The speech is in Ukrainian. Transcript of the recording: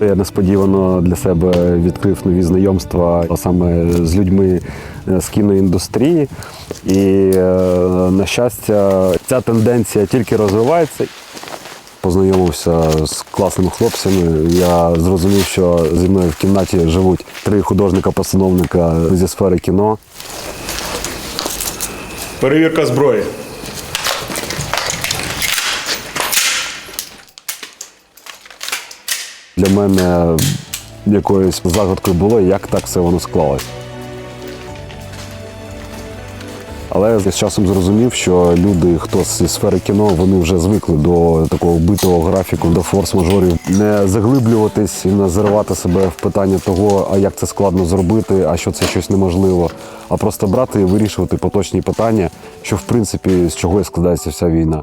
Я несподівано для себе відкрив нові знайомства саме з людьми е, з кіноіндустрії. І, е, на щастя, ця тенденція тільки розвивається. Познайомився з класними хлопцями. Я зрозумів, що зі мною в кімнаті живуть три художника-постановника зі сфери кіно. Перевірка зброї. Для мене якоюсь загадкою було, як так все воно склалось. Але я з часом зрозумів, що люди, хто зі сфери кіно, вони вже звикли до такого битого графіку, до форс-мажорів. Не заглиблюватись і не заривати себе в питання того, а як це складно зробити, а що це щось неможливо. А просто брати і вирішувати поточні питання, що в принципі з чого і складається вся війна.